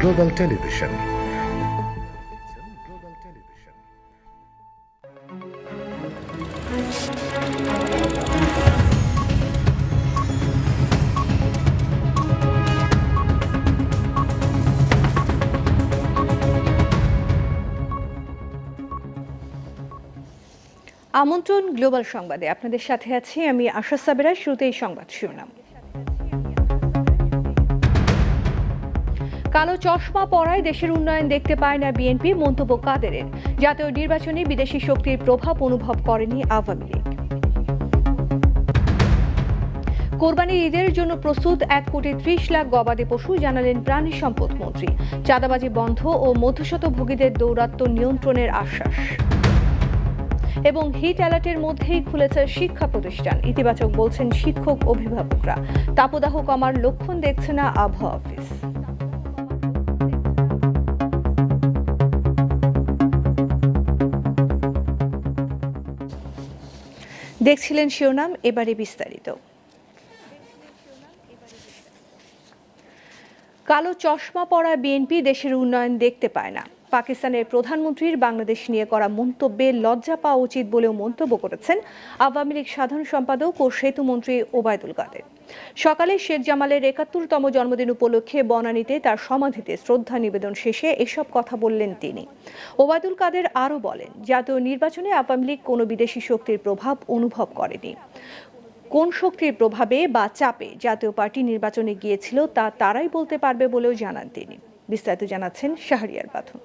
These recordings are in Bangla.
গ্লোবাল টেলিভিশন আমন্ত্রণ গ্লোবাল সংবাদে। আপনাদের সাথে আছি আমি আশা সাবেরা শুরুতেই সংবাদ শিরোনাম। কালো চশমা পরায় দেশের উন্নয়ন দেখতে পায় না বিএনপি, মন্তব্য কাদেরের? জাতীয় নির্বাচনে বিদেশি শক্তির প্রভাব অনুভব করেনি আওয়ামী লীগ। কোরবানির ঈদের জন্য প্রস্তুত এক কোটি ত্রিশ লাখ গবাদি পশু, জানালেন প্রাণী সম্পদ মন্ত্রী। চাঁদাবাজি বন্ধ ও মধ্যশত ভোগীদের দৌরাত্ম্য নিয়ন্ত্রণের আশ্বাস। এবং হিট অ্যালার্টের মধ্যেই খুলেছে শিক্ষা প্রতিষ্ঠান। ইতিবাচক বলছেন শিক্ষক অভিভাবকরা। তাপদাহ কমার লক্ষণ দেখছে না আবহাওয়া অফিস। দেখছিলেন শিরোনাম, এবারে বিস্তারিত। কালো চশমা পরা বিএনপি দেশের উন্নয়ন দেখতে পায় না। পাকিস্তানের প্রধানমন্ত্রীর বাংলাদেশ নিয়ে করা মন্তব্যে লজ্জা পাওয়া উচিত বলেও মন্তব্য করেছেন আওয়ামী লীগ সাধারণ সম্পাদক ও সেতুমন্ত্রী ওবায়দুল কাদের। সকালে শেখ জামালের একাত্তরতম জন্মদিন উপলক্ষে বনানীতে তার সমাধিতে শ্রদ্ধা নিবেদন শেষে এসব কথা বললেন তিনি। ওবায়দুল কাদের আরও বলেন, জাতীয় নির্বাচনে আওয়ামী লীগ কোনো বিদেশি শক্তির প্রভাব অনুভব করেনি। কোন শক্তির প্রভাবে বা চাপে জাতীয় পার্টি নির্বাচনে গিয়েছিল তা তারাই বলতে পারবে বলেও জানান তিনি। বিস্তারিত জানাচ্ছেন শাহরিয়ার বাথুন।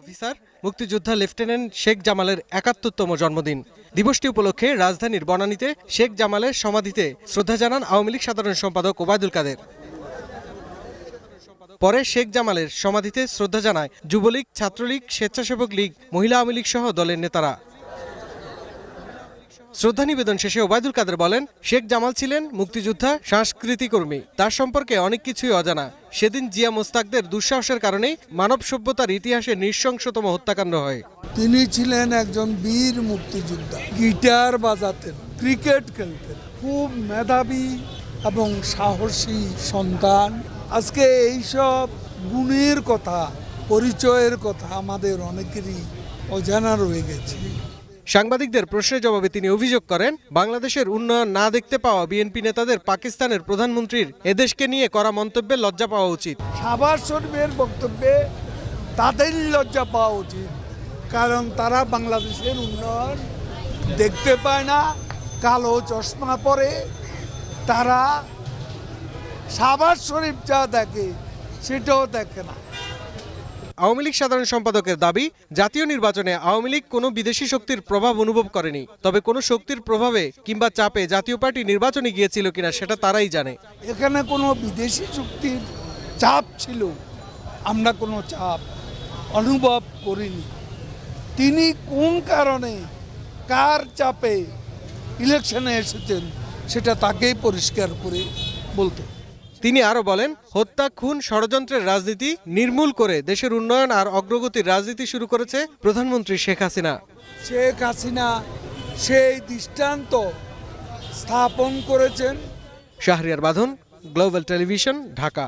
অফিসার। মুক্তিযোদ্ধা লেফটেন্যান্ট শেখ জামালের একাত্তরতম জন্মদিন। দিবসটি উপলক্ষে রাজধানীর বনানীতে শেখ জামালের সমাধিতে শ্রদ্ধা জানান আওয়ামী লীগ সাধারণ সম্পাদক ওবায়দুল কাদের। পরে শেখ জামালের সমাধিতে শ্রদ্ধা জানায় যুবলীগ, ছাত্রলীগ, স্বেচ্ছাসেবক লীগ, মহিলা আওয়ামী লীগ সহ দলের নেতারা। শ্রদ্ধা নিবেদন শেষে ওবায়দুল কাদের বলেন, শেখ জামাল ছিলেন মুক্তিযোদ্ধা সংস্কৃতি কর্মী। তার সম্পর্কে অনেক কিছুই অজানা। সেদিন জিয়া মোস্তাকদের দুঃসাহসের কারণেই মানব সভ্যতার ইতিহাসে নৃশংসতম হত্যাকাণ্ড হয়। তিনি ছিলেন একজন বীর মুক্তিযোদ্ধা। গিটার বাজাতেন, ক্রিকেট খেলতেন। খুব মেধাবী এবং সাহসী সন্তান। আজকে এইসব গুণের কথা, পরিচয়ের কথা আমাদের অনেকেরই অজানা রয়ে গেছে। সাংবাদিকদের প্রশ্নের জবাবে তিনি অভিযোগ করেন, বাংলাদেশের উন্নয়ন না দেখতে পাওয়া বিএনপি নেতাদের পাকিস্তানের প্রধানমন্ত্রীর এদেশকে নিয়ে করা মন্তব্যে লজ্জা পাওয়া উচিত। সাবাস শরীফের বক্তব্যে তাদের লজ্জা পাওয়া উচিত, কারণ তারা বাংলাদেশের উন্নয়ন দেখতে পায় না, কালো চশমা পরে তারা সাবার শরীফ যা দেখে সেটাও দেখে না। আওয়ামী লীগ সাধারণ সম্পাদকের দাবি, জাতীয় নির্বাচনে আওয়ামী লীগ কোনো বিদেশি শক্তির প্রভাব অনুভব করেনি। তবে কোনো শক্তির প্রভাবে কিংবা চাপে জাতীয় পার্টি নির্বাচনে গিয়েছিল কিনা সেটা তারাই জানে। এখানে কোনো বিদেশি শক্তির চাপ ছিল? আমরা কোনো চাপ অনুভব করিনি। তিনি কোন কারণে, কার চাপে ইলেকশনে এসেছেন সেটা তাকেই পরিষ্কার করে বলতে। তিনি আরও বলেন হত্যা খুন ষড়যন্ত্রের রাজনীতি নির্মূল করে দেশের উন্নয়ন আর অগ্রগতির রাজনীতি শুরু করেছে প্রধানমন্ত্রী শেখ হাসিনা। শেখ হাসিনা সেই দৃষ্টান্ত স্থাপন করেছেন। শাহরিয়ার বাঁধন গ্লোবাল টেলিভিশন ঢাকা।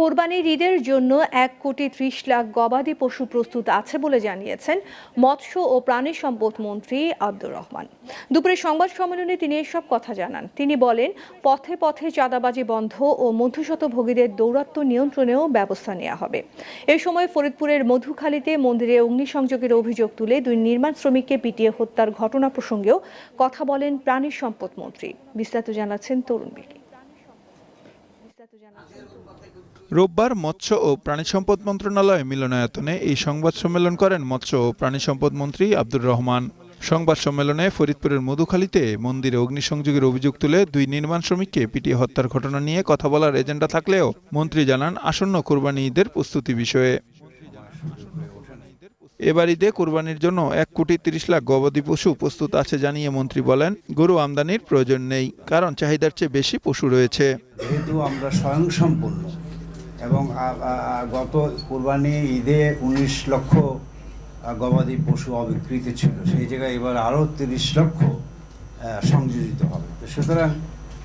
কোরবানির ঈদের জন্য এক কোটি ত্রিশ লাখ গবাদি পশু প্রস্তুত আছে বলে জানিয়েছেন মৎস্য ও প্রাণী সম্পদ মন্ত্রী আব্দুর রহমান। দুপুরে সংবাদ সম্মেলনে তিনি এসব কথা জানান। তিনি বলেন, পথে পথে চাঁদাবাজি বন্ধ ও মধ্যশতভোগীদের দৌরাত্ম্য নিয়ন্ত্রণেও ব্যবস্থা নেওয়া হবে। এ সময় ফরিদপুরের মধুখালীতে মন্দিরে অগ্নিসংযোগের অভিযোগ তুলে দুই নির্মাণ শ্রমিককে পিটিয়ে হত্যার ঘটনা প্রসঙ্গেও কথা বলেন প্রাণী সম্পদ মন্ত্রী। বিস্তারিত জানাচ্ছেন তরুণ বিকি বিস্তারিত জানাচ্ছেন রোববার মৎস্য ও প্রাণী সম্পদ মন্ত্রণালয় মিলনায়তনে এই সংবাদ সম্মেলন করেন মৎস্য ও প্রাণী সম্পদ মন্ত্রী আব্দুর রহমান। সংবাদ সম্মেলনে ফরিদপুরের মধুখালীতে মন্দিরে অগ্নিসংযোগের অভিযোগ তুলে দুই নির্মাণ শ্রমিককে পিটিয়ে হত্যার ঘটনা নিয়ে কথা বলার এজেন্ডা থাকলেও মন্ত্রী জানান আসন্ন কোরবানি ঈদের প্রস্তুতি বিষয়ে। এবার ঈদে কোরবানির জন্য এক কোটি তিরিশ লাখ গবাদি পশু প্রস্তুত আছে জানিয়ে মন্ত্রী বলেন, গরু আমদানির প্রয়োজন নেই, কারণ চাহিদার চেয়ে বেশি পশু রয়েছে। যেহেতু আমরা স্বয়ংসম্পূর্ণ এবং গত কোরবানি ঈদে উনিশ লক্ষ গবাদি পশু অবিকৃত ছিল। সেই জায়গায় এবার আরও তিরিশ লক্ষ সংযোজিত হবে। তো সুতরাং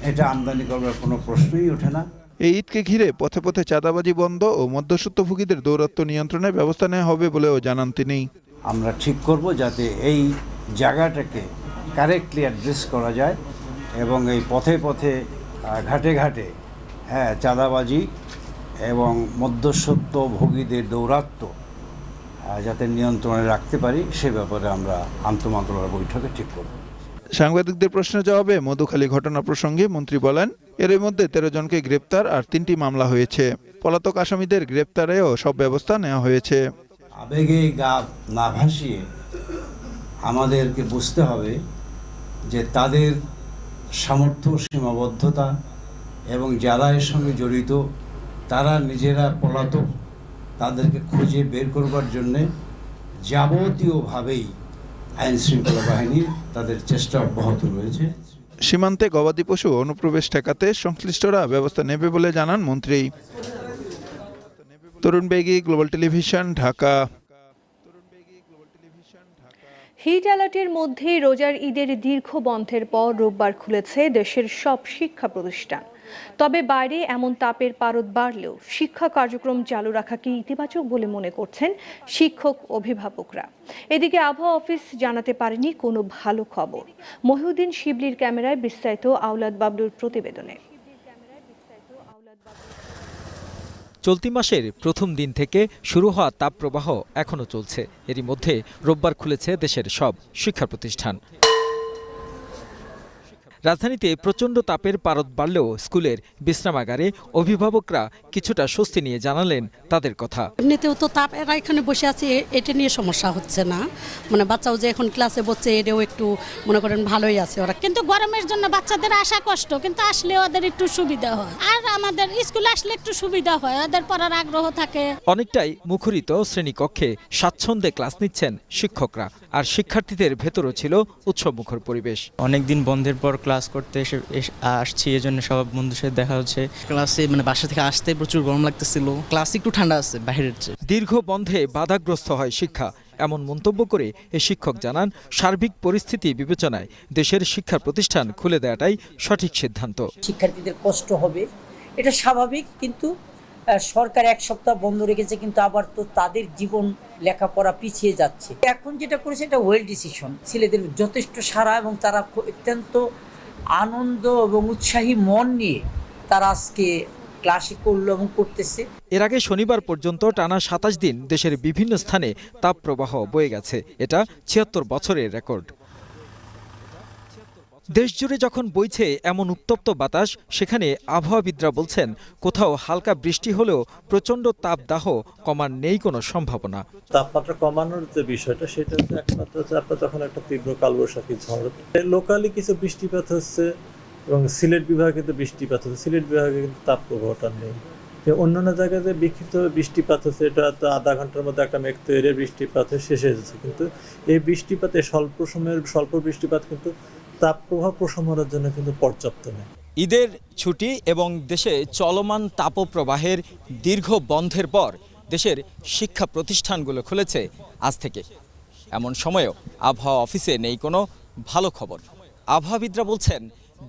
এটা আমদানি করবার কোনো প্রশ্নই ওঠে না। এই ঈদকে ঘিরে পথে পথে চাঁদাবাজি বন্ধ ও মধ্যস্বত্বভোগীদের দৌরাত্ম্য নিয়ন্ত্রণের ব্যবস্থা নেওয়া হবে বলেও জানান তিনি। আমরা ঠিক করব যাতে এই জায়গাটাকে কারেক্টলি অ্যাড্রেস করা যায় এবং এই পথে পথে ঘাটে ঘাটে হ্যাঁ চাঁদাবাজি এবং মধ্যস্বত্ব ভোগীদের দৌরাত্ম্য আহ, যাতে নিয়ন্ত্রণে রাখতে পারি সে ব্যাপারে আমরা আন্তমন্ত্রণালয় বৈঠকে ঠিক করব। সাংবাদিকদের প্রশ্নের জবাবে মধুখালী ঘটনা প্রসঙ্গে মন্ত্রী বলেন এর মধ্যে তেরো জনকে গ্রেপ্তার আর তিনটি মামলা হয়েছে। পলাতক আসামিদের গ্রেপ্তারেও সব ব্যবস্থা নেওয়া হয়েছে। আবেগে গা না ভাসিয়ে আমাদেরকে বুঝতে হবে যে তাদের সামর্থ্য সীমাবদ্ধতা এবং যারা এর সঙ্গে জড়িত তারা নিজেরা পলাতক তাদেরকে খুঁজে বের করবার জন্যে যাবতীয়ভাবেই আইন শৃঙ্খলা বাহিনীর তাদের চেষ্টা অব্যাহত রয়েছে। সীমান্তে গবাদি পশু অনুপ্রবেশ ঠেকাতে সংশ্লিষ্টরা ব্যবস্থা নেবে বলে জানান মন্ত্রী। Tarun Begi global television Dhaka. Heat অ্যালার্টের মধ্যেই রোজার ঈদের দীর্ঘ বন্ধের পর রোববার খুলেছে দেশের সব শিক্ষা প্রতিষ্ঠান। তবে বাইরে এমন তাপের পারদ বাড়লেও শিক্ষা কার্যক্রম চালু রাখাকে ইতিবাচক বলে মনে করছেন শিক্ষক অভিভাবকরা। এদিকে আবহাওয়া অফিস জানাতে পারেনি কোনো ভালো খবর। মহিউদ্দিন শিবলির ক্যামেরায় বিস্তারিত আওলাদ বাবলুর প্রতিবেদনে। চলতি মাসের প্রথম দিন থেকে শুরু হওয়া তাপপ্রবাহ এখনও চলছে। এরই মধ্যে রোববার খুলেছে দেশের সব শিক্ষা প্রতিষ্ঠান। রাজধানীতে প্রচণ্ড তাপের পারদ বাড়লেও স্কুলের বিশ্রামাগারে অভিভাবকরা কিছুটা স্বস্তি নিয়ে জানালেন তাদের কথা। এমনিতেও তো তাপ এরা এখানে বসে আছে এটা নিয়ে সমস্যা হচ্ছে না। মানে বাচ্চাও যে এখন ক্লাসে বসছে এটাও একটু মনে করেন ভালোই আছে ওরা। কিন্তু গরমের জন্য বাচ্চাদের আসা কষ্ট কিন্তু আসলে ওদের একটু সুবিধা হয়। আর আমাদের স্কুলে আসলে একটু সুবিধা হয় ওদের পড়ার আগ্রহ থাকে। অনেকটাই মুখরিত শ্রেণীকক্ষে স্বাচ্ছন্দ্যে ক্লাস নিচ্ছেন শিক্ষকরা আর শিক্ষার্থীদের ভেতরও ছিল উৎসবমুখর পরিবেশ। অনেকদিন বন্ধের পর ক্লাস করতে এসে এস- আসছি এজন্য সব বন্ধুর সাথে দেখা হচ্ছে। ক্লাসে মানে বাসা থেকে আসতে প্রচুর গরম লাগতেছিল। ক্লাস একটু ঠান্ডা আছে বাইরের চেয়ে। দীর্ঘ বন্ধে বাধাগ্রস্ত হয় শিক্ষা। এমন মন্তব্য করে এ শিক্ষক জানান সার্বিক পরিস্থিতি বিবেচনায় দেশের শিক্ষা প্রতিষ্ঠান খুলে দেওয়াটাই সঠিক সিদ্ধান্ত। শিক্ষার্থীদের কষ্ট হবে এটা স্বাভাবিক কিন্তু সরকার এক সপ্তাহ বন্ধ রেখেছে কিন্তু আবার তো তাদের জীবন লেখাপড়া পিছিয়ে যাচ্ছে। এখন যেটা করেছে এটা ওয়েল ডিসিশন ছেলেদের যথেষ্ট সারা এবং তারা অত্যন্ত আনন্দ এবং উৎসাহী মন নিয়ে তারা আজকে ক্লাসিক উল্লঙ্ঘন করতেছে। এর আগে শনিবার পর্যন্ত টানা সাতাশ দিন দেশের বিভিন্ন স্থানে তাপপ্রবাহ বয়ে গেছে। এটা ছিয়াত্তর বছরের রেকর্ড দেশজুড়ে যখন বইছে এমন উত্তপ্ত বাতাস, সেখানে আবহাওয়াবিদরা বলছেন, কোথাও হালকা বৃষ্টি হলেও প্রচণ্ড তাপদাহ কমার নেই কোনো সম্ভাবনা। তাপমাত্রা কমানোর যে বিষয়টা, সেটা হচ্ছে একমাত্র হচ্ছে আপনার যখন একটা তীব্র কালবৈশাখী ঝড় লোকালি কিছু বৃষ্টিপাত হচ্ছে এবং সিলেট বিভাগে কিন্তু বৃষ্টিপাত হচ্ছে। সিলেট বিভাগে কিন্তু তাপ প্রবাহটা নেই অন্যান্য জায়গায় যে বিক্ষিপ্ত বৃষ্টিপাত হচ্ছে, এটা তো আধা ঘণ্টার মধ্যে একটা মেঘ তৈরি বৃষ্টিপাত শেষ হয়ে যাচ্ছে কিন্তু এই বৃষ্টিপাতে স্বল্প সময়ের, স্বল্প বৃষ্টিপাত কিন্তু তাপ প্রভাব প্রশমনের জন্য কিন্তু পর্যাপ্ত নেই। ঈদের ছুটি এবং দেশে চলমান তাপপ্রবাহের দীর্ঘ বন্ধের পর দেশের শিক্ষা প্রতিষ্ঠানগুলো খুলেছে আজ থেকে। এমন সময়েও আবহাওয়া অফিসে নেই কোনো ভালো খবর। আবহাওয়াবিদরা বলছেন,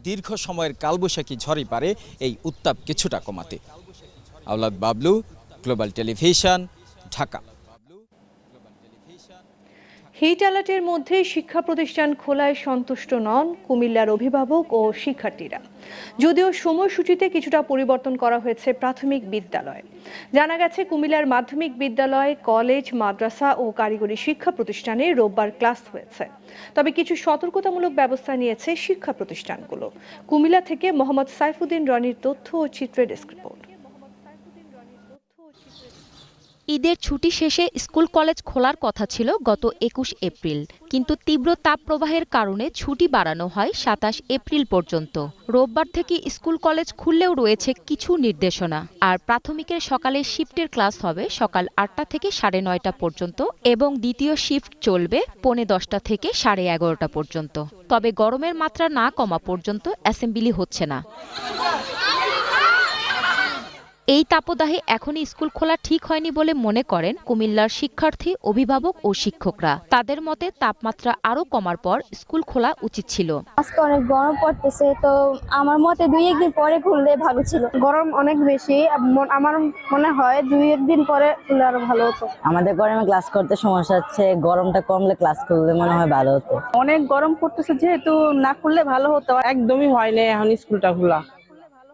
দীর্ঘ সময়ের কালবৈশাখী ঝড়ই পারে এই উত্তাপ কিছুটা কমাতে। Awlad Bablu, global television, Dhaka. Heat অ্যালার্টের মধ্যে শিক্ষা প্রতিষ্ঠান খোলায় সন্তুষ্ট নন কুমিল্লার অভিভাবক ও শিক্ষার্থীরা। যদিও সময়সূচিতে কিছুটা পরিবর্তন করা হয়েছে প্রাথমিক বিদ্যালয়ে। জানা গেছে, কুমিল্লার মাধ্যমিক বিদ্যালয়, কলেজ, মাদ্রাসা ও কারিগরি শিক্ষা প্রতিষ্ঠানে রোববার ক্লাস হয়েছে। তবে কিছু সতর্কতামূলক ব্যবস্থা নিয়েছে শিক্ষা প্রতিষ্ঠানগুলো। কুমিল্লা থেকে মোহাম্মদ সাইফুদ্দিন রনির তথ্য ও চিত্রের ডেস্ক রিপোর্ট। ঈদের ছুটি শেষে স্কুল কলেজ খোলার কথা ছিল গত একুশ এপ্রিল। কিন্তু তীব্র তাপপ্রবাহের কারণে ছুটি বাড়ানো হয় সাতাশ এপ্রিল পর্যন্ত। রোববার থেকে স্কুল কলেজ খুললেও রয়েছে কিছু নির্দেশনা। আর প্রাথমিকের সকালে শিফটের ক্লাস হবে সকাল আটটা থেকে সাড়ে নয়টা পর্যন্ত এবং দ্বিতীয় শিফট চলবে পৌনে দশটা থেকে সাড়ে এগারোটা পর্যন্ত। তবে গরমের মাত্রা না কমা পর্যন্ত অ্যাসেম্বলি হচ্ছে না। এই তাপদাহে এখনই স্কুল খোলা ঠিক হয়নি বলে মনে করেন কুমিল্লার শিক্ষার্থী অভিভাবক ও শিক্ষকরা। তাদের মতে তাপমাত্রা আরও কমার পর স্কুল খোলা উচিত ছিল। আজকে অনেক গরম পড়তেছে তো আমার মতে দুই একদিন পরে খুললে ভালো ছিল। গরম অনেক বেশি আমার মনে হয় দুই একদিন পরে খুললে আরও ভালো হতো। আমাদের গরমে ক্লাস করতে সমস্যা হচ্ছে গরমটা কমলে ক্লাস করলে মনে হয় ভালো হতো। অনেক গরম পড়তেছে যেহেতু না খুললে ভালো হতো একদমই হয়নি এখন স্কুলটা খোলা।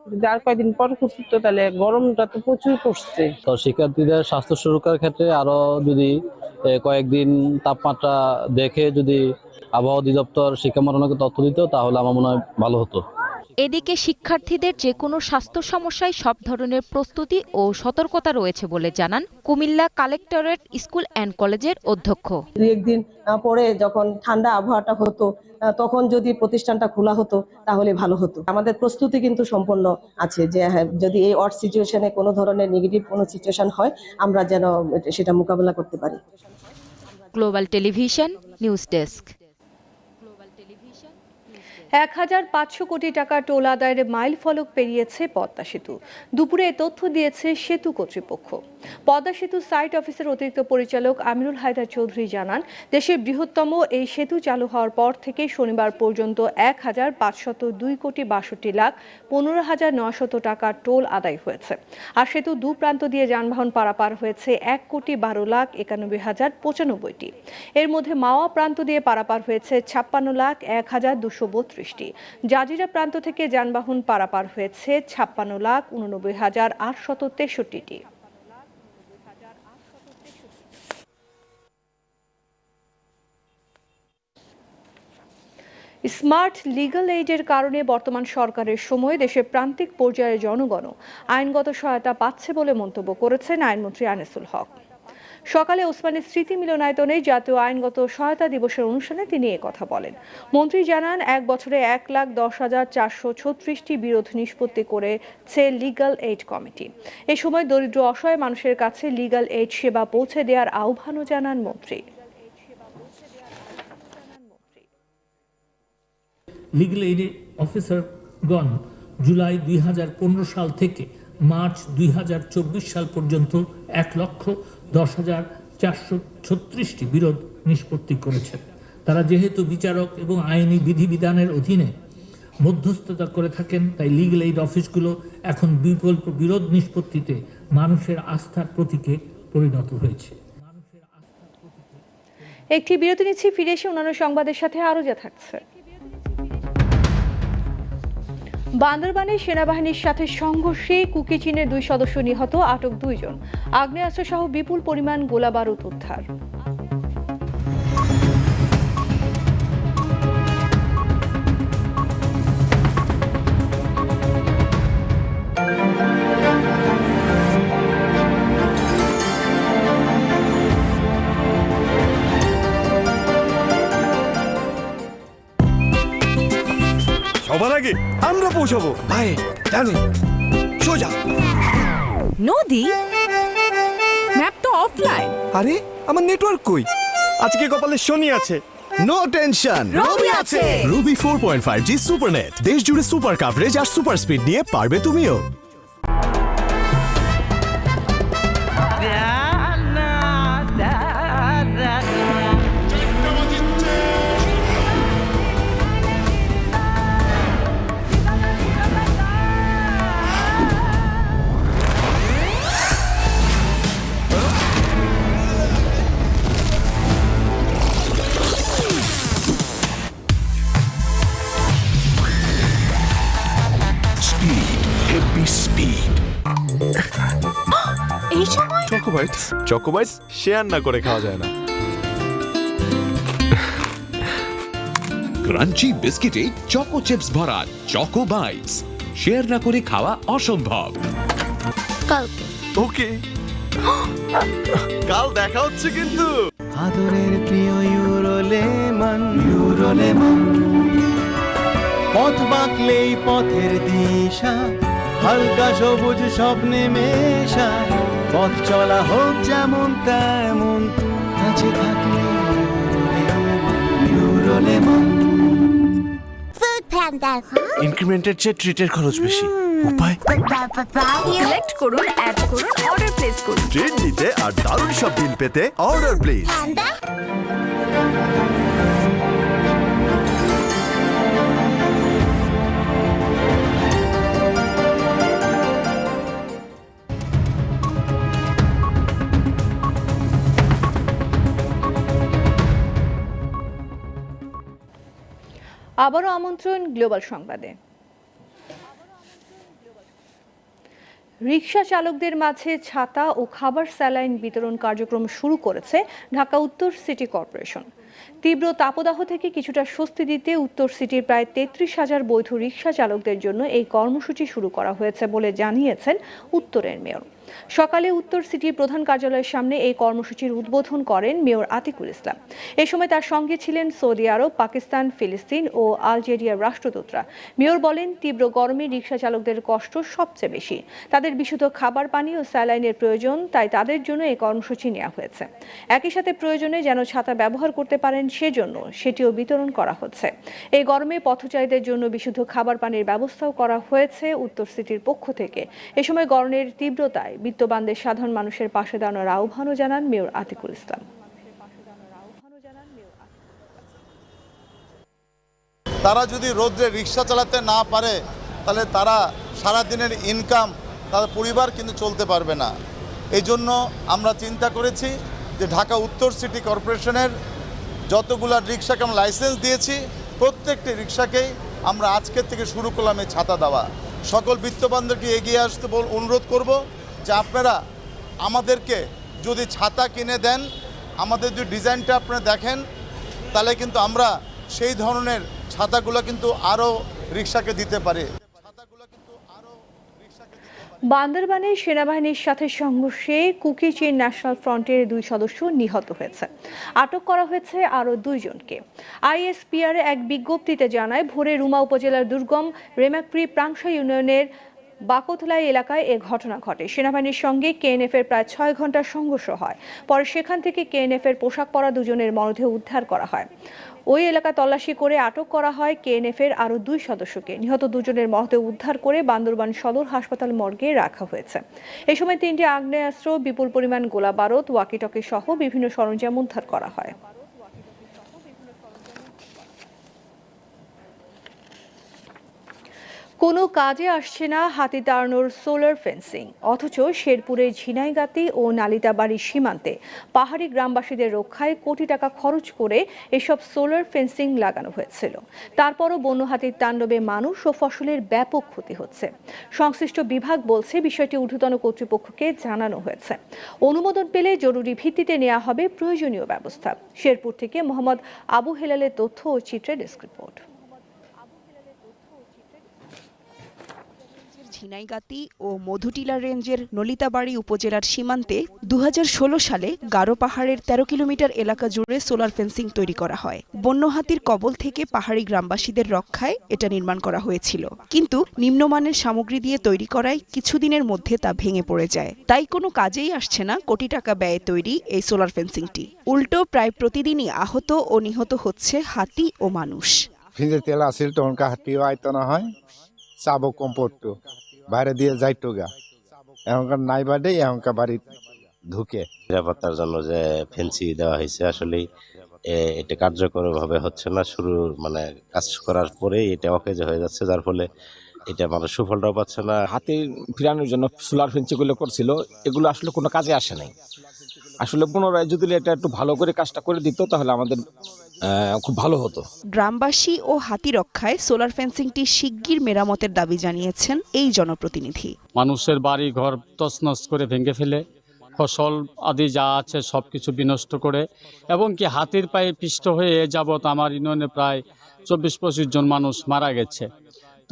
যদি আর কয়দিন পর খুলতো তাহলে গরমটা তো প্রচুর পড়ছে। তো শিক্ষার্থীদের স্বাস্থ্য সুরক্ষার ক্ষেত্রে আরও যদি কয়েকদিন তাপমাত্রা দেখে যদি আবহাওয়া অধিদপ্তর শিক্ষা মন্ত্রণালয়কে তথ্য দিত, তাহলে আমার মনে হয় ভালো হতো। এদিকে শিক্ষার্থীদের যে কোনো স্বাস্থ্য সমস্যায় সব ধরনের প্রস্তুতি ও সতর্কতা রয়েছে বলে জানান কুমিল্লা কালেক্টরেট স্কুল অ্যান্ড কলেজের অধ্যক্ষ। একদিন পরে যখন ঠান্ডা আবহাওয়াটা হতো তখন যদি প্রতিষ্ঠানটা খোলা হতো তাহলে ভালো হতো। আমাদের প্রস্তুতি কিন্তু সম্পন্ন আছে যে হ্যাঁ, যদি এই অড সিচুয়েশনে কোনো ধরনের নেগেটিভ কোনো সিচুয়েশন হয় আমরা যেন সেটা মোকাবেলা করতে পারি। গ্লোবাল টেলিভিশন নিউজ ডেস্ক এক হাজার পাঁচশো কোটি টাকা টোল আদায়ের মাইল ফলক পেরিয়েছে পদ্মা সেতু। দুপুরে তথ্য দিয়েছে সেতু কর্তৃপক্ষ। পদ্মা সেতু সাইট অফিসের অতিরিক্ত পরিচালক আমিরুল হায়দার চৌধুরী জানান, দেশের বৃহত্তম এই সেতু চালু হওয়ার পর থেকে শনিবার পর্যন্ত এক হাজার পাঁচশত দুই কোটি বাষট্টি লাখ পনেরো হাজার নশত টাকা টোল আদায় হয়েছে। আর সেতু দু প্রান্ত দিয়ে যানবাহন পারাপার হয়েছে এক কোটি বারো লাখ একানব্বই হাজার পঁচানব্বইটি। এর মধ্যে মাওয়া প্রান্ত দিয়ে পারাপার হয়েছে ছাপ্পান্ন লাখ এক হাজার দুশো বত্রিশটি জাজিরা প্রান্ত থেকে যানবাহন পারাপার হয়েছে ছাপ্পান্ন লাখ উননব্বই হাজার আটশত তেষট্টিটি। স্মার্ট লিগ্যাল এইডের কারণে বর্তমান সরকারের সময় দেশের প্রান্তিক পর্যায়ের জনগণ আইনগত সহায়তা পাচ্ছে বলে মন্তব্য করেছেন আইনমন্ত্রী আনিসুল হক। সকালে ওসমানী স্মৃতি মিলনায়তনে জাতীয় আইনগত সহায়তা দিবসের অনুষ্ঠানে তিনি কথা বলেন। মন্ত্রী জানান, এক বছরে এক লাখ দশ হাজার চারশো ছত্রিশটি বিরোধ নিষ্পত্তি করেছে লিগ্যাল এইড কমিটি এ সময় দরিদ্র অসহায় মানুষের কাছে লিগ্যাল এইড সেবা পৌঁছে দেওয়ার আহ্বানও জানান মন্ত্রী। লিগ্যাল এইড অফিসারগণ জুলাই দুই হাজার পনেরো সাল থেকে মার্চ দুই হাজার চব্বিশ সাল পর্যন্ত এক লক্ষ দশ হাজার চারশো ছত্রিশটি বিরোধ নিষ্পত্তি করেছেন তারা যেহেতু বিচারক এবং আইনি বিধিবিধানের অধীনে মধ্যস্থতা করে থাকেন, তাই লিগ্যাল এইড অফিসগুলো এখন বিকল্প বিরোধ নিষ্পত্তিতে মানুষের আস্থার প্রতীকে পরিণত হয়েছে। একটি বিরতি নিচ্ছি, ফিরে এসে অন্যান্য সংবাদের সাথে আরও যা থাকছে। বান্দরবানে সেনাবাহিনীর সাথে সংঘর্ষে কুকি চীনের দুই সদস্য নিহত, আটক দুইজন। আগ্নেয়াস্ত্র সহ বিপুল পরিমাণ গোলাবারুদ উদ্ধার। সবার আগে আমরা পৌঁছাবো। ভাই জানি। সোজা। নদী? ম্যাপ তো অফলাইন আরে আমার নেটওয়ার্ক কই? আজকে কপালে শনি আছে। নো টেনশন রবি আছে। Robi four point five G super net দেশ জুড়ে সুপার কাভারেজ আর সুপার স্পিড নিয়ে পারবে তুমিও। চকোবাইট শেয়ার না করে খাওয়া যায় না। ক্রাঞ্চি বিস্কিটে চকো চিপস ভরা চকো বাইটস শেয়ার না করে খাওয়া অসম্ভব। কালকে। ওকে। কাল দেখা হচ্ছে কিন্তু। আদরের প্রিয় ইউরোলেমন। ইউরোলেমন। পথ বাঁকলেই পথের দিশা হালকা সবুজ স্বপ্নে মেশা। পথ চলা হোক যেমন তেমন কাছে থাকলে ইউরোলেমন ফুড প্যান্ডা ইনক্রিমেন্টের চেয়ে ট্রিটের খরচ বেশি। উপায়? সিলেক্ট করুন অ্যাড করুন অর্ডার প্লেস করুন। ট্রেন নিতে আর দারুণ সব দিন পেতে অর্ডার প্লিজ আবারও আমন্ত্রণ গ্লোবাল সংবাদে। রিক্সা চালকদের মাঝে ছাতা ও খাবার স্যালাইন বিতরণ কার্যক্রম শুরু করেছে ঢাকা উত্তর সিটি কর্পোরেশন। তীব্র তাপদাহ থেকে কিছুটা স্বস্তি দিতে উত্তর সিটির প্রায় তেত্রিশ হাজার বৈধ রিক্সা চালকদের জন্য এই কর্মসূচি শুরু করা হয়েছে বলে জানিয়েছেন উত্তরের মেয়র। সকালে উত্তর সিটির প্রধান কার্যালয়ের সামনে এই কর্মসূচির উদ্বোধন করেন মেয়র আতিকুল ইসলাম। এ সময় তার সঙ্গে ছিলেন সৌদি আরব, পাকিস্তান, ফিলিস্তিন ও আলজেরিয়ার রাষ্ট্রদূতরা। মেয়র বলেন, তীব্র গরমে রিক্সা চালকদের কষ্ট সবচেয়ে বেশি। তাদের বিশুদ্ধ খাবার পানি ও স্যালাইনের প্রয়োজন, তাই তাদের জন্য এই কর্মসূচি নেওয়া হয়েছে। একই সাথে প্রয়োজনে যেন ছাতা ব্যবহার করতে পারেন, সেজন্য সেটিও বিতরণ করা হচ্ছে। এই গরমে পথচারীদের জন্য বিশুদ্ধ খাবার পানির ব্যবস্থাও করা হয়েছে উত্তর সিটির পক্ষ থেকে। এ সময় গরমের তীব্রতায় বিত্তবানদের সাধারণ মানুষের পাশে দাঁড়ানোর আহ্বানও জানান মেয়র আতিকুল ইসলাম। তারা যদি রোদ্রে রিক্সা চালাতে না পারে, তাহলে তারা সারা দিনের ইনকাম তাদের পরিবার কিন্তু চলতে পারবে না। এই জন্য আমরা চিন্তা করেছি যে ঢাকা উত্তর সিটি কর্পোরেশনের যতগুলা রিক্সাকে আমরা লাইসেন্স দিয়েছি, প্রত্যেকটি রিক্সাকেই আমরা আজকের থেকে শুরু করলাম এই ছাতা দেওয়া। সকল বিত্তবানদেরকে এগিয়ে আসতে বল অনুরোধ করব যে আপনারা আমাদেরকে যদি ছাতা কিনে দেন, আমাদের যদি ডিজাইনটা আপনারা দেখেন, তাহলে কিন্তু আমরা সেই ধরনের ছাতাগুলো কিন্তু আরও রিক্সাকে দিতে পারি। বান্দরবানে সেনাবাহিনীর সাথে সংঘর্ষে কুকিচিন ন্যাশনাল ফ্রন্টের দুই সদস্য নিহত হয়েছে। আটক করা হয়েছে আরও দুইজনকে। আইএসপিআর এক বিজ্ঞপ্তিতে জানায়, ভোরে রুমা উপজেলার দুর্গম রেমাক্রি প্রাংশা ইউনিয়নের বাকতলাই এলাকায় এ ঘটনা ঘটে। সেনাবাহিনীর সঙ্গে কেএনএফ এর প্রায় ছয় ঘণ্টার সংঘর্ষ হয়। পরে সেখান থেকে কেএনএফ এর পোশাক পরা দুজনের মরদেহ উদ্ধার করা হয়। ওই এলাকা তল্লাশি করে আটক করা হয় কেএনএফ এর আরও দুই সদস্যকে। নিহত দুজনের মরদেহ উদ্ধার করে বান্দরবান সদর হাসপাতাল মর্গে রাখা হয়েছে। এই সময় তিনটি আগ্নেয়াস্ত্র, বিপুল পরিমাণ গোলা বারুদ, ওয়াকিটকি সহ বিভিন্ন সরঞ্জাম উদ্ধার করা হয়। কোনো কাজে আসছে না হাতি তাড়ানোর সোলার ফেন্সিং। অথচ শেরপুরের ঝিনাইগাতি ও নালিতাবাড়ির সীমান্তে পাহাড়ি গ্রামবাসীদের রক্ষায় কোটি টাকা খরচ করে এসব সোলার ফেন্সিং লাগানো হয়েছিল। তারপরও বন্য হাতির তাণ্ডবে মানুষ ও ফসলের ব্যাপক ক্ষতি হচ্ছে। সংশ্লিষ্ট বিভাগ বলছে, বিষয়টি ঊর্ধ্বতন কর্তৃপক্ষকে জানানো হয়েছে। অনুমোদন পেলে জরুরি ভিত্তিতে নেওয়া হবে প্রয়োজনীয় ব্যবস্থা। শেরপুর থেকে মোহাম্মদ আবু হেলালের তথ্য ও চিত্রের ডেস্ক রিপোর্ট। ঝিনাইগাতি ও মধুটিলা রেঞ্জের নলিতাবাড়ি উপজেলার সীমান্তে দু সালে গারো পাহাড়ের ১৩ কিলোমিটার এলাকা জুড়ে সোলার ফেন্সিং তৈরি করা হয়। বন্য হাতির কবল থেকে পাহাড়ি গ্রামবাসীদের রক্ষায় এটা নির্মাণ করা হয়েছিল। কিন্তু নিম্নমানের সামগ্রী দিয়ে তৈরি করায় কিছুদিনের মধ্যে তা ভেঙে পড়ে যায়। তাই কোনো কাজেই আসছে না কোটি টাকা ব্যয়ে তৈরি এই সোলার ফেন্সিংটি। উল্টো প্রায় প্রতিদিনই আহত ও নিহত হচ্ছে হাতি ও মানুষ। ফিঞ্জে তেল আসিল তখন হাতিও আইতো না হয় চাবো কম পড়তো। বাইরে দিয়ে যাইতো গা। এখনকার নাই বাদে এখনকার বাড়ি ঢুকে। নিরাপত্তার জন্য যে ফেন্সি দেওয়া হয়েছে আসলে এটা কার্যকরভাবে হচ্ছে না। শুরু মানে কাজ করার পরে এটা অকেজ হয়ে যাচ্ছে যার ফলে এটা মানুষ সুফলটাও পাচ্ছে না। হাতে ফিরানোর জন্য সোলার ফেন্সিগুলো করছিল এগুলো আসলে কোনো কাজে আসে নাই। আসলে পুনরায় যদি এটা একটু ভালো করে কাজটা করে দিত তাহলে আমাদের খুব ভালো হতো। গ্রামবাসী ও হাতি রক্ষায় সোলার ফেন্সিংটি শিগগির মেরামতের দাবি জানিয়েছেন এই জনপ্রতিনিধি। মানুষের বাড়ি ঘর তছনছ করে ভেঙে ফেলে ফসল আদি যা আছে সব কিছু বিনষ্ট করে এবং কি হাতির পায়ে পিষ্ট হয়ে যাবত আমার ইউনিয়নে প্রায় চব্বিশ পঁচিশ জন মানুষ মারা গেছে।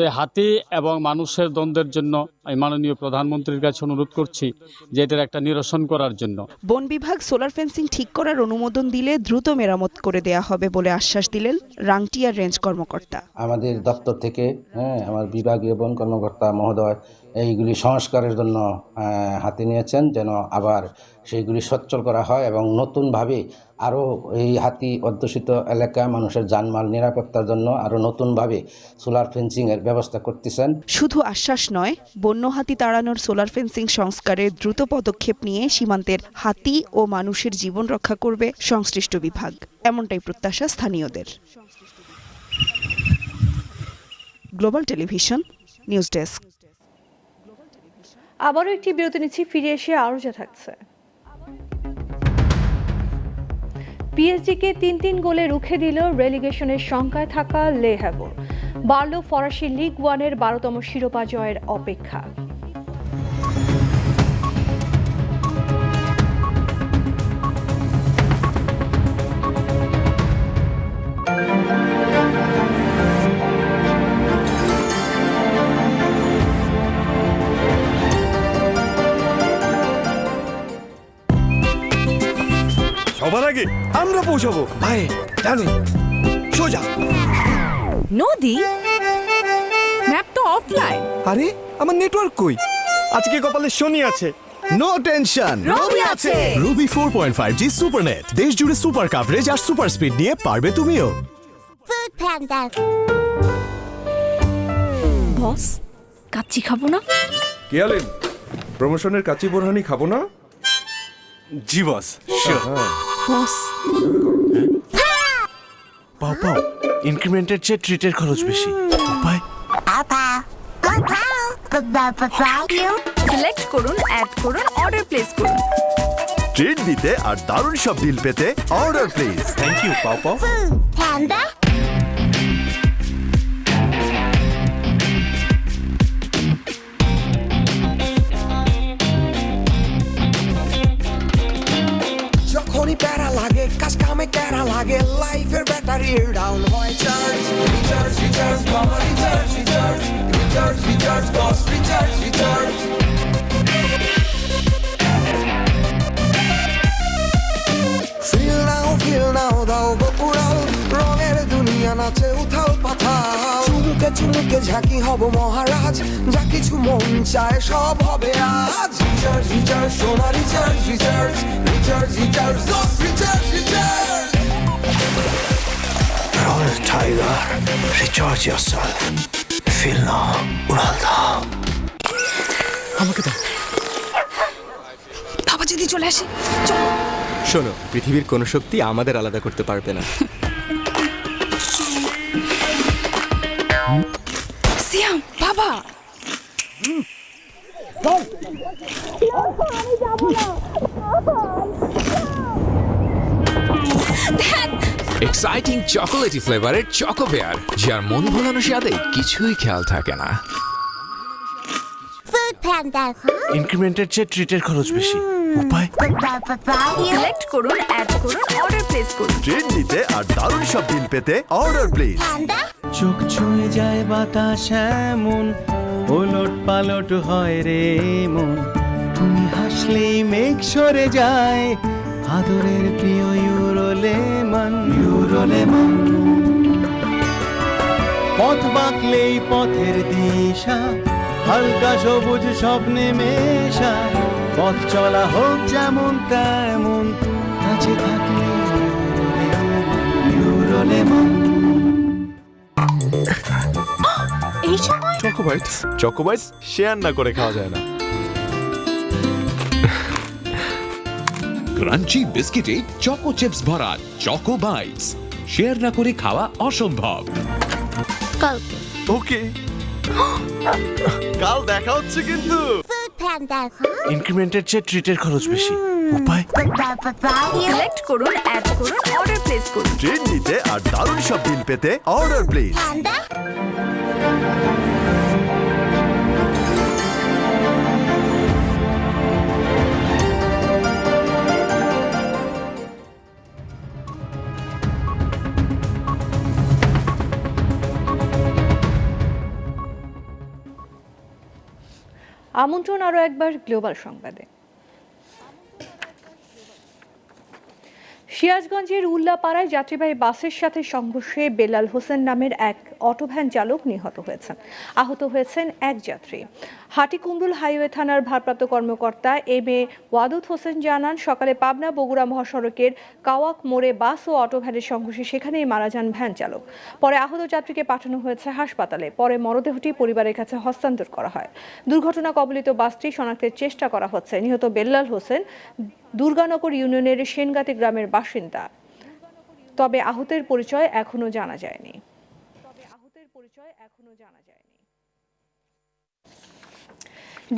তো হাতি এবং মানুষের দ্বন্দ্বের জন্য আমি মাননীয় প্রধানমন্ত্রীর কাছে অনুরোধ করছি যে এটার একটা নিরসন করার জন্য। বন বিভাগ সোলার ফেন্সিং ঠিক করার অনুমোদন দিলে দ্রুত মেরামত করে দেয়া হবে বলে আশ্বাস দিলেন রাংটিয়া রেঞ্জ কর্মকর্তা। আমাদের দপ্তর থেকে হ্যাঁ আমার বিভাগীয় বন কর্মকর্তা মহোদয় এইগুলি সংস্কারের জন্য হাতে নিয়েছেন যেন আবার সেইগুলি সচ্ছল করা হয় এবং নতুনভাবে আরও এই হাতি অধ্যুষিত এলাকা মানুষের জানমাল নিরাপত্তার জন্য আরও নতুনভাবে সোলার ফেন্সিংয়ের ব্যবস্থা করতেছেন। শুধু আশ্বাস নয় বন্য হাতি তাড়ানোর সোলার ফেন্সিং সংস্কারের দ্রুত পদক্ষেপ নিয়ে সীমান্তের হাতি ও মানুষের জীবন রক্ষা করবে সংশ্লিষ্ট বিভাগ। এমনটাই প্রত্যাশা স্থানীয়দের। Global television news desk. আবারও একটি বিরতি নিচ্ছি ফিরে এসে আরও যা থাকছে। পিএসজিকে তিন তিন গোলে রুখে দিল রেলিগেশনের শঙ্কায় থাকা লে হ্যাভর বাড়ল ফরাসি লিগ ওয়ানের বারোতম শিরোপা জয়ের অপেক্ষা। সবার আগে আমরা পৌঁছাবো। ভাই জানি সোজা। নদী? ম্যাপ তো অফলাইন আরে আমার নেটওয়ার্ক কই? আজকে কপালে শনি আছে। নো টেনশন রবি আছে। Robi four point five G super net দেশ জুড়ে সুপার কাভারেজ আর সুপার স্পিড নিয়ে পারবে তুমিও। বস কাচ্চি খাব না? কে আলেন প্রমোশনের কাচি বোরহানি খাব না? জি বস বস পাও পাও ইনক্রিমেন্টের চেয়ে ট্রিটের খরচ বেশি। উপায় সিলেক্ট করুন অ্যাড করুন অর্ডার প্লেস করুন। ট্রিট দিতে আর দারুণ সব ডিল পেতে অর্ডার প্লিজ থ্যাংক ইউ পাও পাও কাজ ক্যারা লাগে লাইফের ব্যাটারি ডাউন হয় চার্জ রিচার্জ রিচার্জ বাবা recharge recharge recharge recharge boss recharge recharge feel নাও ফিল নাও দাও গো রঙের দুনিয়া নাচে উথাল পাথাল চুমুকে চুমুকে ঝাঁকি হব মহারাজ যা কিছু মন চায় সব হবে আজ রিচার্জ রিচার্জ সোনা recharge recharge recharge recharge recharge recharge Royal Tiger, recharge yourself. Feel now, উড়াল দাও আমাকে দাও। বাবা যদি চলে আসে শোনো পৃথিবীর কোনো শক্তি আমাদের আলাদা করতে পারবে না। সিয়াম বাবা। এক্সাইটিং চকোলেটি ফ্লেভারের চকো বেয়ার যার মন ভোলানো স্বাদে কিছুই খেয়াল থাকে না। ইনক্রিমেন্টের চেয়ে ট্রিটের খরচ বেশি। উপায়? সিলেক্ট করুন অ্যাড করুন অর্ডার প্লেস করুন। ট্রিট দিতে আর দারুণ সব ডিল পেতে অর্ডার প্লিজ চোখ ছুঁয়ে যায় বাতাস এমন ওলট পালট হয় রে মন। তুমি হাসলেই মেঘ সরে যায় আদরের প্রিয় ইউরোলে মন। ইউরোলে মন। পথ বাঁকলেই পথের দিশা হালকা সবুজ স্বপ্নে মেশা। পথ চলা হোক যেমন তেমন কাছে থাকলে মন। চকোবাইটস। চকোবাইটস শেয়ার না করে খাওয়া যায় না। ক্রাঞ্চি বিস্কিটে চকো চিপস ভরা চকো বাইটস। শেয়ার না করে খাওয়া অসম্ভব। কালকে। ওকে। কাল দেখা হচ্ছে কিন্তু। ইনক্রিমেন্টের চেয়ে ট্রিটের খরচ বেশি। উপায়? সিলেক্ট করুন অ্যাড করুন অর্ডার প্লেস করুন। ট্রিট দিতে আর দারুণ সব ডিল পেতে অর্ডার প্লিজ আমন্ত্রণ আরও একবার গ্লোবাল সংবাদে। সিরাজগঞ্জের উল্লাপাড়ায় যাত্রীবাহী বাসের সাথে সংঘর্ষে বেলাল হোসেন নামের এক অটোভ্যান চালক নিহত হয়েছেন। আহত হয়েছেন এক যাত্রী। হাটিকুমরুল হাইওয়ে থানার ভারপ্রাপ্ত কর্মকর্তা এম এ ওয়াদুদ হোসেন জানান, সকালে পাবনা বগুড়া মহাসড়কের কাওয়াক মোড়ে বাস ও অটোভ্যানের সংঘর্ষে সেখানেই মারা যান ভ্যান চালক। পরে আহত যাত্রীকে পাঠানো হয়েছে হাসপাতালে। পরে মরদেহটি পরিবারের কাছে হস্তান্তর করা হয়। দুর্ঘটনা কবলিত বাসটি শনাক্তের চেষ্টা করা হচ্ছে। নিহত বেল্লাল হোসেন দুর্গানগর ইউনিয়নের সেনগাতে গ্রামের বাসিন্দা। তবে আহতের পরিচয় এখনও জানা যায়নি। তবে আহতের পরিচয় এখনও জানা যায়নি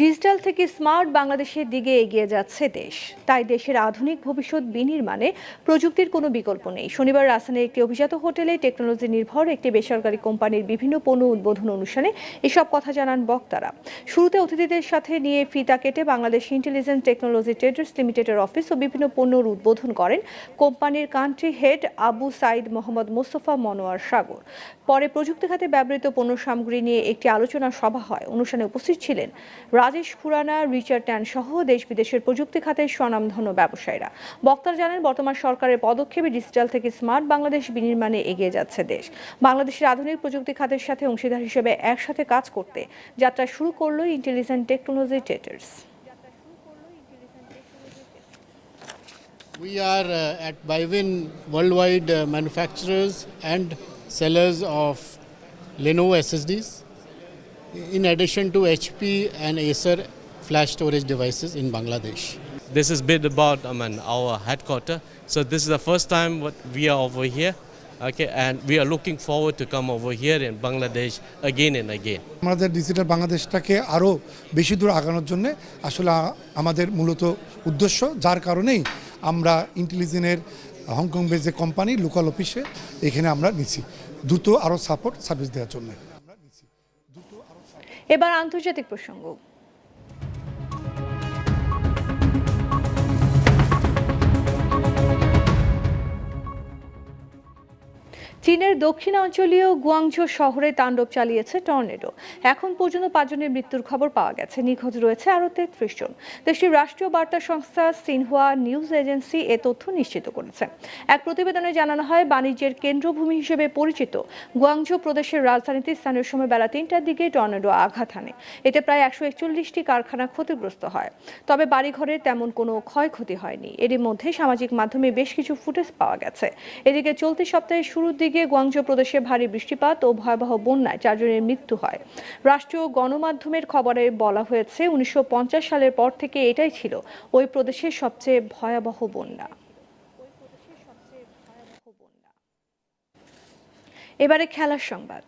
ডিজিটাল থেকে স্মার্ট বাংলাদেশের দিকে এগিয়ে যাচ্ছে দেশ। তাই দেশের আধুনিক ভবিষ্যৎ বিনির্মাণে প্রযুক্তির কোনো বিকল্প নেই। শনিবার রাজধানীর একটি অভিজাত হোটেলে টেকনোলজি নির্ভর একটি বেসরকারি কোম্পানির বিভিন্ন পণ্য উদ্বোধন অনুষ্ঠানে এসব কথা জানান বক্তারা। শুরুতে অতিথিদের সাথে নিয়ে ফিতা কেটে বাংলাদেশ ইন্টেলিজেন্স টেকনোলজি ট্রেডার্স লিমিটেডের অফিস ও বিভিন্ন পণ্যর উদ্বোধন করেন কোম্পানির কান্ট্রি হেড আবু সাইদ মোহাম্মদ মোস্তফা মনোয়ার সাগর। পরে প্রযুক্তি খাতে ব্যবহৃত পণ্য সামগ্রী নিয়ে একটি আলোচনা সভা হয়। অনুষ্ঠানে উপস্থিত ছিলেন রাজেশ খুরানা রিচার্ড ট্যান সহ দেশ বিদেশের প্রযুক্তি খাতের স্বনামধন্য ব্যবসায়ীরা। বক্তারা জানেন বর্তমান সরকারের পদক্ষেপে ডিজিটাল থেকে স্মার্ট বাংলাদেশ বিনির্মাণে এগিয়ে যাচ্ছে দেশ। বাংলাদেশের আধুনিক প্রযুক্তি খাতের সাথে অংশীদার হিসেবে একসাথে কাজ করতে যাত্রা শুরু করল intelligent technology traders We are uh, at Bywin worldwide uh, manufacturers and sellers of Lenovo SSDs, in addition to HP and Acer flash storage devices in Bangladesh. This is bit about I mean, our headquarter. So this is the first time what we are over here. Okay, and we are looking forward to come over here in Bangladesh again and again. আমাদের ডিজিটাল বাংলাদেশটাকে আরও বেশি দূর আগানোর জন্য আসলে আমাদের মূলত উদ্দেশ্য যার কারণেই আমরা ইন্টেলিজেন্টের হংকং বেজ যে কোম্পানি লোকাল অফিসে এখানে আমরা নিচ্ছি দ্রুত আরও সাপোর্ট সার্ভিস দেওয়ার জন্য এবার আন্তর্জাতিক প্রসঙ্গ। চীনের দক্ষিণাঞ্চলীয় গুয়াংঝো শহরে তাণ্ডব চালিয়েছে টর্নেডো। এখন পর্যন্ত পাঁচজনের মৃত্যুর খবর পাওয়া গেছে। নিখোঁজ রয়েছে আরও তেত্রিশ জন। দেশটির রাষ্ট্রীয় বার্তা সংস্থা সিনহুয়া নিউজ এজেন্সি এ তথ্য নিশ্চিত করেছে। এক প্রতিবেদনে জানানো হয়, বাণিজ্যের কেন্দ্রভূমি হিসেবে পরিচিত গুয়াংঝো প্রদেশের রাজধানীতে স্থানীয় সময় বেলা তিনটার দিকে টর্নেডো আঘাত হানে। এতে প্রায় একশো একচল্লিশটি কারখানা ক্ষতিগ্রস্ত হয়। তবে বাড়িঘরের তেমন কোনো ক্ষয়ক্ষতি হয়নি। এরই মধ্যে সামাজিক মাধ্যমে বেশ কিছু ফুটেজ পাওয়া গেছে। এদিকে চলতি সপ্তাহের শুরুর দিকে গুয়াংজো প্রদেশে ভারী বৃষ্টিপাত ও ভয়াবহ বন্যায় চারজনের মৃত্যু হয়। রাষ্ট্রীয় গণমাধ্যমের খবরে বলা হয়েছে, উনিশশো পঞ্চাশ সালের পর থেকে এটাই ছিল ওই প্রদেশের সবচেয়ে ভয়াবহ বন্যা। এবারে খেলার সংবাদ।